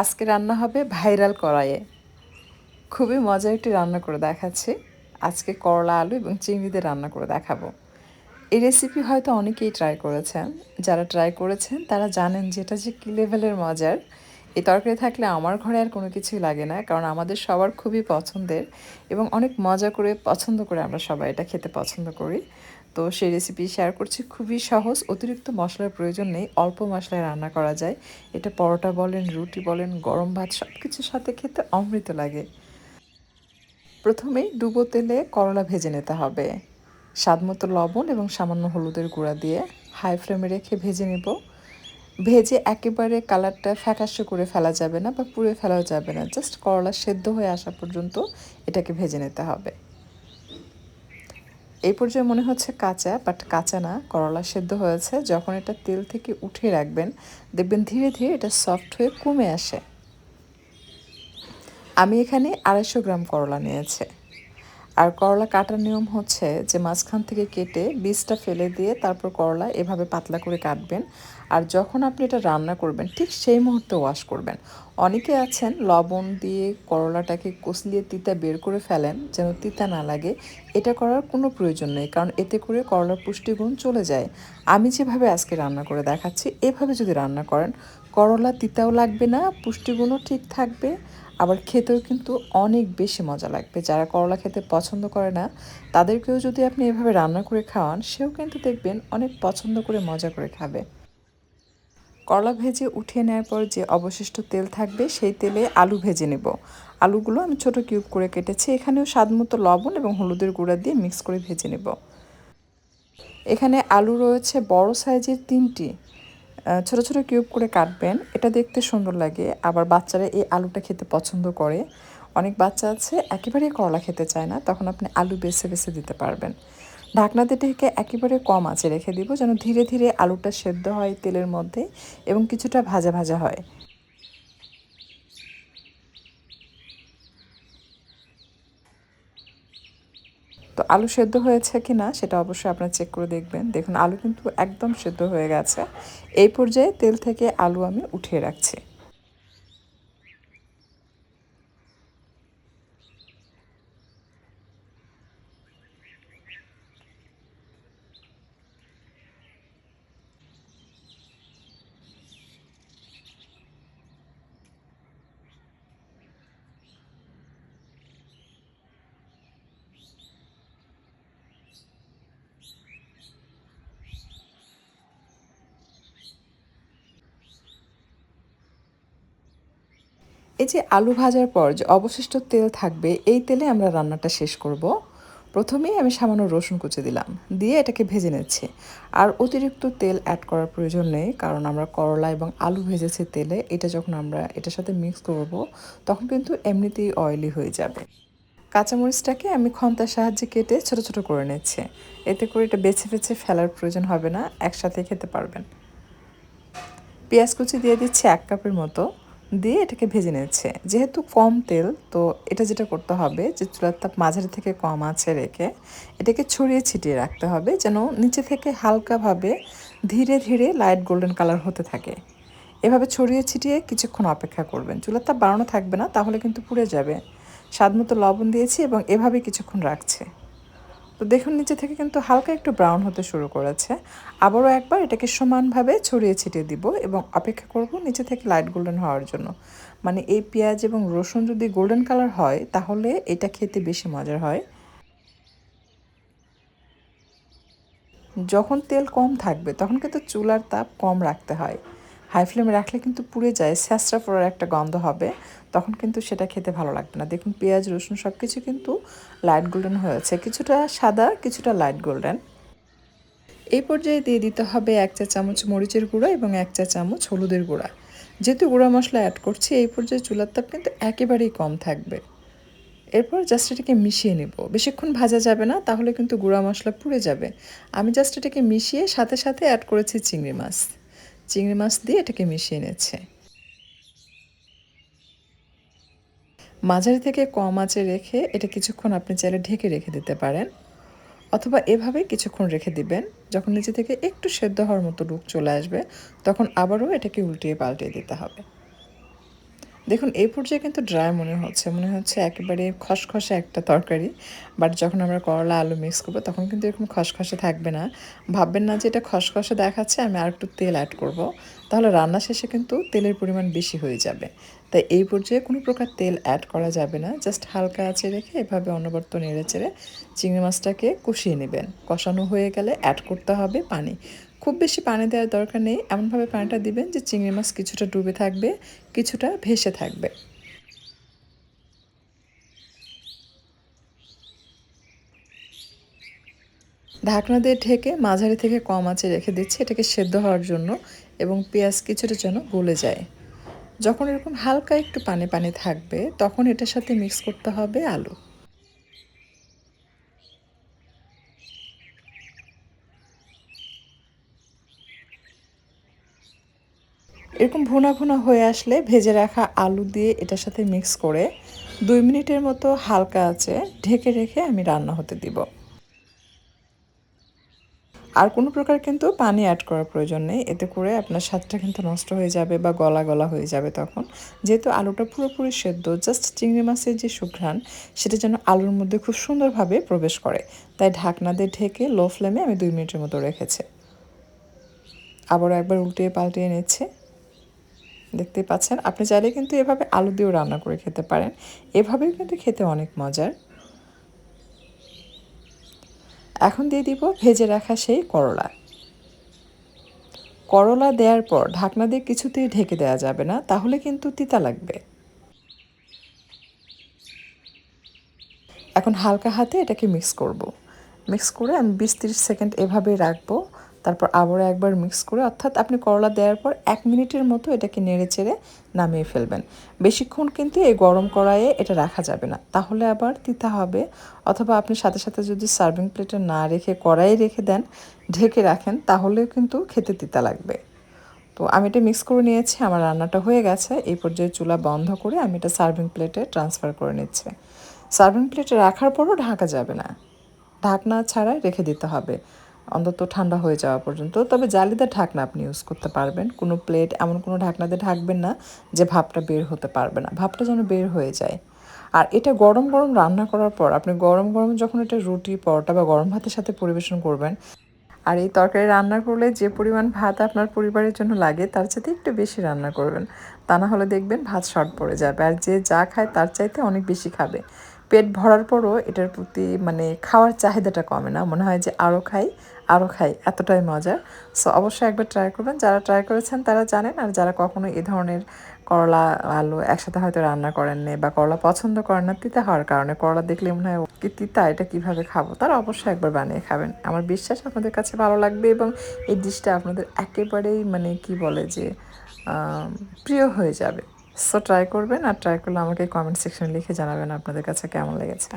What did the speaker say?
আজকে রান্না হবে ভাইরাল কড়াইয়ে। খুবই মজার একটি রান্না করে দেখাচ্ছি। আজকে করলা, আলু এবং চিংড়ি দিয়ে রান্না করে দেখাবো। এই রেসিপি হয়তো অনেকেই ট্রাই করেছেন। যারা ট্রাই করেছেন, তারা জানেন যে এটা যে কী লেভেলের মজার। এই তরকারি থাকলে আমার ঘরে আর কোনো কিছুই লাগে না, কারণ আমাদের সবার খুবই পছন্দের এবং অনেক মজা করে, পছন্দ করে আমরা সবাই এটা খেতে পছন্দ করি। তো সেই রেসিপি শেয়ার করছি। খুবই সহজ, অতিরিক্ত মশলার প্রয়োজন নেই, অল্প মশলায় রান্না করা যায়। এটা পরোটা বলেন, রুটি বলেন, গরম ভাত সব কিছুর সাথে খেতে অমৃত লাগে। প্রথমেই ডুবো তেলে করলা ভেজে নিতে হবে। স্বাদমতো লবণ এবং সামান্য হলুদের গুঁড়া দিয়ে হাই ফ্লেমে রেখে ভেজে নেব। ভেজে একেবারে কালারটা ফ্যাকাশে করে ফেলা যাবে না বা পুড়ে ফেলাও যাবে না জাস্ট করলা সেদ্ধ হয়ে আসা পর্যন্ত এটাকে ভেজে নিতে হবে। এই পর্যায়ে মনে হচ্ছে কাঁচা বাট কাঁচা না, করলা সেদ্ধ হয়েছে। যখন এটা তেল থেকে উঠে রাখবেন, দেখবেন ধীরে ধীরে এটা সফট হয়ে কমে আসে। আমি এখানে আড়াইশো গ্রাম করলা নিয়েছে। আর করলা কাটার নিয়ম হচ্ছে যে মাঝখান থেকে কেটে বীজটা ফেলে দিয়ে তারপর করলা এভাবে পাতলা করে কাটবেন। আর যখন আপনি এটা রান্না করবেন, ঠিক সেই মুহূর্তে ওয়াশ করবেন। অনেকে আছেন, লবণ দিয়ে করলাটাকে কষলিয়ে তিতা বের করে ফেলেন, যেন তিতা না লাগে। এটা করার কোনো প্রয়োজন নেই, কারণ এতে করে করলার পুষ্টিগুণ চলে যায়। আমি যেভাবে আজকে রান্না করে দেখাচ্ছি, এভাবে যদি রান্না করেন, করলা তিতাও লাগবে না, পুষ্টিগুণও ঠিক থাকবে। আবার খেতেও কিন্তু অনেক বেশি মজা লাগবে। যারা করলা খেতে পছন্দ করে না, তাদেরকেও যদি আপনি এভাবে রান্না করে খাওয়ান, সেও কিন্তু দেখবেন অনেক পছন্দ করে মজা করে খাবে। করলা ভেজে উঠিয়ে নেওয়ার পর যে অবশিষ্ট তেল থাকবে, সেই তেলে আলু ভেজে নেব। আলুগুলো আমি ছোট কিউব করে কেটেছি, এখানেও স্বাদমতো লবণ এবং হলুদের গুঁড়া দিয়ে মিক্স করে ভেজে নেব। এখানে আলু রয়েছে বড় সাইজের তিনটি। ছোট ছোট কিউব করে কাটবেন। এটা দেখতে সুন্দর লাগে। আবার বাচ্চারা এই আলুটা খেতে পছন্দ করে। অনেক বাচ্চা আছে, একেবারে করলা খেতে চায় না। তখন আপনি আলু বেছে বেছে দিতে পারবেন। ঢাকনা দিয়ে ঢেকে একেবারে কম আঁচে রেখে দিব, যেন ধীরে ধীরে আলুটা সেদ্ধ হয় তেলের মধ্যে এবং কিছুটা ভাজা ভাজা হয়। তো আলু সেদ্ধ হয়েছে কি না সেটা অবশ্যই আপনারা চেক করে দেখবেন। দেখুন, আলু কিন্তু একদম সেদ্ধ হয়ে গেছে। এই পর্যায়ে তেল থেকে আলু আমি উঠিয়ে রাখছি। এই যে আলু ভাজার পর যে অবশিষ্ট তেল থাকবে, এই তেলে আমরা রান্নাটা শেষ করব। প্রথমেই আমি সামান্য রসুন কুচে দিলাম, দিয়ে এটাকে ভেজে নিচ্ছি। আর অতিরিক্ত তেল অ্যাড করার প্রয়োজন নেই, কারণ আমরা করলা এবং আলু ভেজেছি তেলে, এটা যখন আমরা এটার সাথে মিক্স করব, তখন কিন্তু এমনিতেই অয়েলি হয়ে যাবে। কাঁচামরিচটাকে আমি খন্তার সাহায্যে কেটে ছোট ছোট করে নিচ্ছি। এতে করে এটা বেছে বেছে ফেলার প্রয়োজন হবে না, একসাথে খেতে পারবেন। পেঁয়াজ কুচি দিয়ে দিচ্ছি এক কাপের মতো। দিয়ে এটাকে ভেজে নিচ্ছে। যেহেতু কম তেল, তো এটা যেটা করতে হবে যে চুলার তাপ মাঝারি থেকে কম আছে রেখে এটাকে ছড়িয়ে ছিটিয়ে রাখতে হবে যেন নিচে থেকে হালকাভাবে ধীরে ধীরে লাইট গোল্ডেন কালার হতে থাকে। এভাবে ছড়িয়ে ছিটিয়ে কিছুক্ষণ অপেক্ষা করবেন। চুলার তাপ বাড়ানো থাকবে না, তাহলে কিন্তু পুড়ে যাবে। স্বাদ মতো লবণ দিয়েছি এবং এভাবে কিছুক্ষণ রাখছে। তো দেখুন, নিচে থেকে কিন্তু হালকা একটু ব্রাউন হতে শুরু করেছে। আবারও একবার এটাকে সমানভাবে ছড়িয়ে ছিটিয়ে দিব এবং অপেক্ষা করব নিচে থেকে লাইট গোল্ডেন হওয়ার জন্য। মানে এই পেঁয়াজ এবং রসুন যদি গোল্ডেন কালার হয়, তাহলে এটা খেতে বেশি মজার হয়। যখন তেল কম থাকবে, তখন কিন্তু চুলার তাপ কম রাখতে হয়। হাই ফ্লেমে রাখলে কিন্তু পুড়ে যায় স্যাঁচড়া পড়ার একটা গন্ধ হবে, তখন কিন্তু সেটা খেতে ভালো লাগবে না। দেখুন, পেঁয়াজ, রসুন সব কিছু কিন্তু লাইট গোল্ডেন হয়েছে কিছুটা সাদা, কিছুটা লাইট গোল্ডেন এই পর্যায়ে দিয়ে দিতে হবে এক চা চামচ মরিচের গুঁড়া এবং এক চা চামচ হলুদের গুঁড়া। যেহেতু গুঁড়া মশলা অ্যাড করছি, এই পর্যায়ে চুলার তাপ কিন্তু একেবারেই কম থাকবে। এরপর জাস্ট এটাকে মিশিয়ে নেব। বেশিক্ষণ ভাজা যাবে না, তাহলে কিন্তু গুঁড়া মশলা পুড়ে যাবে। আমি জাস্ট এটাকে মিশিয়ে সাথে সাথে অ্যাড করেছি চিংড়ি মাছ। চিংড়ি মাছ দিয়ে এটাকে মিশিয়ে নিচ্ছে। মাঝারি থেকে কম আঁচে রেখে এটা কিছুক্ষণ আপনি চাইলে ঢেকে রেখে দিতে পারেন, অথবা এভাবে কিছুক্ষণ রেখে দিবেন। যখন নিচে থেকে একটু সেদ্ধ হওয়ার মতো রূপ চলে আসবে, তখন আবারও এটাকে উল্টিয়ে পাল্টিয়ে দিতে হবে। দেখুন, এই পর্যায়ে কিন্তু ড্রাই মনে হচ্ছে। মনে হচ্ছে একেবারে খসখসে একটা তরকারি। বাট যখন আমরা করলা আলু মিক্স করব, তখন কিন্তু এরকম খসখসে থাকবে না। ভাববেন না যে এটা খসখসে দেখাচ্ছে, আমি আর একটু তেল অ্যাড করব। তাহলে রান্না শেষে কিন্তু তেলের পরিমাণ বেশি হয়ে যাবে। তাই এই পর্যায়ে কোনো প্রকার তেল অ্যাড করা যাবে না। জাস্ট হালকা আছে রেখে এভাবে অনবর্ত নেড়ে চেড়ে চিংড়ি মাছটাকে কষিয়ে নেবেন। কষানো হয়ে গেলে অ্যাড করতে হবে পানি। খুব বেশি পানি দেওয়ার দরকার নেই। এমনভাবে পানিটা দিবেন যে চিংড়ি মাছ কিছুটা ডুবে থাকবে, কিছুটা ভেসে থাকবে। ঢাকনা দিয়ে ঢেকে মাঝারি থেকে কম আঁচে রেখে দিচ্ছি এটাকে সেদ্ধ হওয়ার জন্য এবং পেঁয়াজ কিছুটা যেন গলে যায়। যখন এরকম হালকা একটু পানি পানি থাকবে, তখন এটার সাথে মিক্স করতে হবে আলু। এরকম ভুনা ভুনা হয়ে আসলে ভেজে রাখা আলু দিয়ে এটার সাথে মিক্স করে দুই মিনিটের মতো হালকা আছে ঢেকে রেখে আমি রান্না হতে দিব। আর কোনো প্রকার কিন্তু পানি অ্যাড করার প্রয়োজন নেই। এতে করে আপনার স্বাদটা কিন্তু নষ্ট হয়ে যাবে বা গলা গলা হয়ে যাবে তখন। যেহেতু আলুটা পুরোপুরি সেদ্ধ জাস্ট চিংড়ি মাছের যে সুঘ্রাণ, সেটা যেন আলুর মধ্যে খুব সুন্দরভাবে প্রবেশ করে। তাই ঢাকনা দিয়ে ঢেকে লো ফ্লেমে আমি দুই মিনিটের মতো রেখেছি। আবারও একবার উল্টিয়ে পাল্টিয়ে নিচ্ছে। দেখতেই পাচ্ছেন। আপনি চাইলে কিন্তু এভাবে আলু দিয়েও রান্না করে খেতে পারেন। এভাবেও কিন্তু খেতে অনেক মজার। এখন দিয়ে দিব ভেজে রাখা সেই করলা। করলা দেওয়ার পর ঢাকনা দিয়ে কিছুতেই ঢেকে দেওয়া যাবে না, তাহলে কিন্তু তিতা লাগবে। এখন হালকা হাতে এটাকে মিক্স করব। মিক্স করে আমি বিশ তিরিশ সেকেন্ড এভাবেই রাখব। তারপর আবারও একবার মিক্স করে, অর্থাৎ আপনি করলা দেওয়ার পর এক মিনিটের মতো এটাকে নেড়ে চেড়ে নামিয়ে ফেলবেন। বেশিক্ষণ কিন্তু এই গরম কড়াইয়ে এটা রাখা যাবে না। তাহলে আবার তিতা হবে। অথবা আপনি সাথে সাথে যদি সার্ভিং প্লেটে না রেখে কড়াই রেখে দেন, ঢেকে রাখেন, তাহলেও কিন্তু খেতে তিতা লাগবে। তো আমি এটা মিক্স করে নিয়েছি, আমার রান্নাটা হয়ে গেছে। এই পর্যায়ে চুলা বন্ধ করে আমি এটা সার্ভিং প্লেটে ট্রান্সফার করে নিচ্ছি। সার্ভিং প্লেটে রাখার পরও ঢাকা যাবে না। ঢাকনা ছাড়াই রেখে দিতে হবে। অন্তত ঠান্ডা হয়ে যাওয়া পর্যন্ত। তবে জালিদার ঢাকনা আপনি ইউজ করতে পারবেন। কোনো প্লেট এমন কোনো ঢাকনাতে ঢাকবেন না যে ভাবটা বের হতে পারবে না। ভাবটা যেন বের হয়ে যায়। আর এটা গরম গরম রান্না করার পর আপনি গরম গরম যখন এটা রুটি, পরোটা বা গরম ভাতের সাথে পরিবেশন করবেন, আর এই তরকারি রান্না করলে যে পরিমাণ ভাত আপনার পরিবারের জন্য লাগে, তার চাইতে একটু বেশি রান্না করবেন। তা না হলে দেখবেন ভাত শর্ট পড়ে যাবে। আর যে যা খায় তার চাইতে অনেক বেশি খাবে। পেট ভরার পরও এটার প্রতি মানে খাওয়ার চাহিদাটা কমে না। মনে হয় যে আরও খাই আরও খাই, এতটাই মজার। সো অবশ্যই একবার ট্রাই করবেন। যারা ট্রাই করেছেন তারা জানেন, আর যারা কখনো এ ধরনের করলা, আলু একসাথে হয়তো রান্না করেননি বা করলা পছন্দ করেন না, তিতা হওয়ার কারণে করলা দেখলে মনে হয় কি তিতা, এটা কীভাবে খাব? তারা অবশ্যই একবার বানিয়ে খাবেন। আমার বিশ্বাস আপনাদের কাছে ভালো লাগবে এবং এই ডিশটা আপনাদের একেবারেই মানে কি বলে যে প্রিয় হয়ে যাবে। সো ট্রাই করবেন আর ট্রাই করলে আমাকে কমেন্ট সেকশনে লিখে জানাবেন আপনাদের কাছে কেমন লেগেছে।